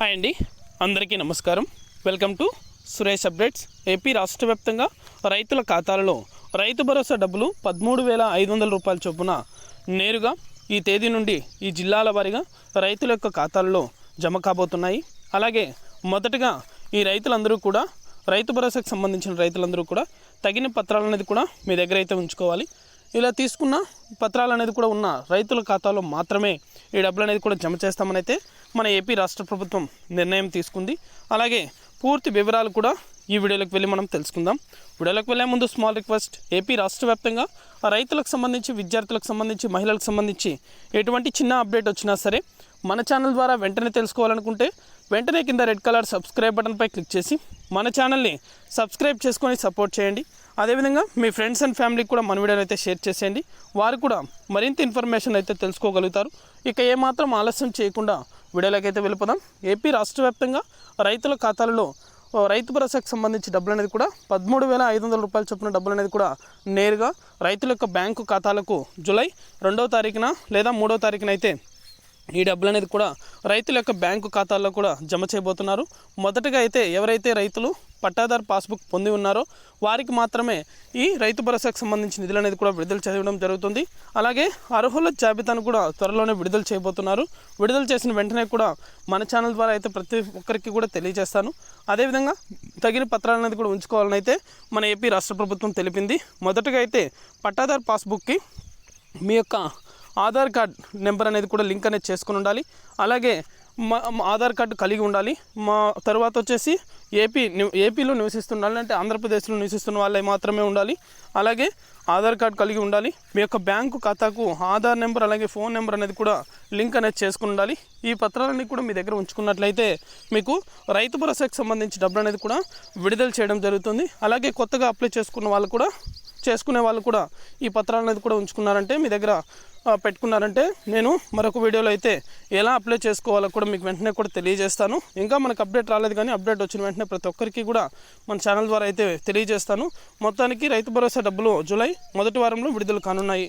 Hi అండి. అందరికీ నమస్కారం. Welcome to Suresh updates. AP రాష్ట్ర వ్యాప్తంగా రైతుల ఖాతాలలో రైతు భరోసా డబ్బులు పదమూడు వేల ఐదు వందల రూపాయల చొప్పున నేరుగా ఈ తేదీ నుండి ఈ జిల్లాల వారీగా రైతుల యొక్క ఖాతాల్లో జమ కాబోతున్నాయి. అలాగే మొదటగా ఈ రైతులందరూ కూడా రైతు భరోసాకు సంబంధించిన రైతులందరూ కూడా తగిన పత్రాలు అనేది కూడా మీ దగ్గర అయితే ఉంచుకోవాలి. ఇలా తీసుకున్న పత్రాలు అనేది కూడా ఉన్న రైతుల ఖాతాలో మాత్రమే ఈ డబ్బులు అనేది కూడా జమ చేస్తామని అయితే మన ఏపీ రాష్ట్ర ప్రభుత్వం నిర్ణయం తీసుకుంది. అలాగే పూర్తి వివరాలు కూడా ఈ వీడియోలోకి వెళ్ళి మనం తెలుసుకుందాం. వీడియోలోకి వెళ్ళే ముందు స్మాల్ రిక్వెస్ట్ ఏపీ రాష్ట్ర వ్యాప్తంగా రైతులకు సంబంధించి విద్యార్థులకు సంబంధించి మహిళలకు సంబంధించి ఎటువంటి చిన్న అప్డేట్ వచ్చినా సరే మన ఛానల్ ద్వారా వెంటనే తెలుసుకోవాలనుకుంటే వెంటనే కింద రెడ్ కలర్ సబ్స్క్రైబ్ బటన్పై క్లిక్ చేసి మన ఛానల్ని సబ్స్క్రైబ్ చేసుకొని సపోర్ట్ చేయండి. అదేవిధంగా మీ ఫ్రెండ్స్ అండ్ ఫ్యామిలీకి కూడా మన వీడియోని అయితే షేర్ చేసేయండి. వారు కూడా మరింత ఇన్ఫర్మేషన్ అయితే తెలుసుకోగలుగుతారు. ఇక ఏమాత్రం ఆలస్యం చేయకుండా వీడియోలోకైతే వెళ్ళిపోదాం. ఏపీ రాష్ట్ర వ్యాప్తంగా రైతుల ఖాతాలలో రైతు భరోసాకు సంబంధించి డబ్బులు అనేది కూడా పదమూడు వేల ఐదు వందల రూపాయలు చొప్పున డబ్బులు అనేది కూడా నేరుగా రైతుల యొక్క బ్యాంకు ఖాతాలకు జూలై రెండవ తారీఖున లేదా మూడవ తారీఖున అయితే ఈ డబ్బులు అనేది కూడా రైతుల యొక్క బ్యాంకు ఖాతాల్లో కూడా జమ చేయబోతున్నారు. మొదటగా అయితే ఎవరైతే రైతులు పట్టాదారు పాస్బుక్ పొంది ఉన్నారో. వారికి మాత్రమే ఈ రైతు భరోసాకు సంబంధించిన నిధులు అనేది కూడా విడుదల చేయడం జరుగుతుంది. అలాగే అర్హుల జాబితాను కూడా త్వరలోనే విడుదల చేయబోతున్నారు. విడుదల చేసిన వెంటనే కూడా మన ఛానల్ ద్వారా అయితే ప్రతి ఒక్కరికి కూడా తెలియజేస్తాను. అదేవిధంగా తగిన పత్రాలు అనేది కూడా ఉంచుకోవాలని అయితే మన ఏపీ రాష్ట్ర ప్రభుత్వం తెలిపింది. మొదటగా అయితే పట్టాదారు పాస్బుక్కి మీ యొక్క ఆధార్ కార్డ్ నెంబర్ అనేది కూడా లింక్ అనేది చేసుకుని ఉండాలి. అలాగే మా ఆధార్ కార్డు కలిగి ఉండాలి. మా తర్వాత వచ్చేసి ఏపీ ఏపీలో నివసిస్తున్న అంటే ఆంధ్రప్రదేశ్లో నివసిస్తున్న వాళ్ళే మాత్రమే ఉండాలి. అలాగే ఆధార్ కార్డు కలిగి ఉండాలి. మీ యొక్క బ్యాంకు ఖాతాకు ఆధార్ నెంబర్ అలాగే ఫోన్ నెంబర్ అనేది కూడా లింక్ అనేది చేసుకుని ఉండాలి. ఈ పత్రాలన్నీ కూడా మీ దగ్గర ఉంచుకున్నట్లయితే మీకు రైతు భరోసాకు సంబంధించి డబ్బులు అనేది కూడా విడుదల చేయడం జరుగుతుంది. అలాగే కొత్తగా అప్లై చేసుకున్న వాళ్ళు కూడా చేసుకునే వాళ్ళు కూడా ఈ పత్రాలు అనేది కూడా ఉంచుకున్నారంటే మీ దగ్గర పెట్టుకున్నారంటే నేను మరొక వీడియోలో అయితే ఎలా అప్లై చేసుకోవాలో కూడా మీకు వెంటనే కూడా తెలియజేస్తాను. ఇంకా మనకు అప్డేట్ రాలేదు కానీ అప్డేట్ వచ్చిన వెంటనే ప్రతి ఒక్కరికి కూడా మన ఛానల్ ద్వారా అయితే తెలియజేస్తాను. మొత్తానికి రైతు భరోసా డబ్బులు జూలై మొదటి వారంలో విడుదల కానున్నాయి.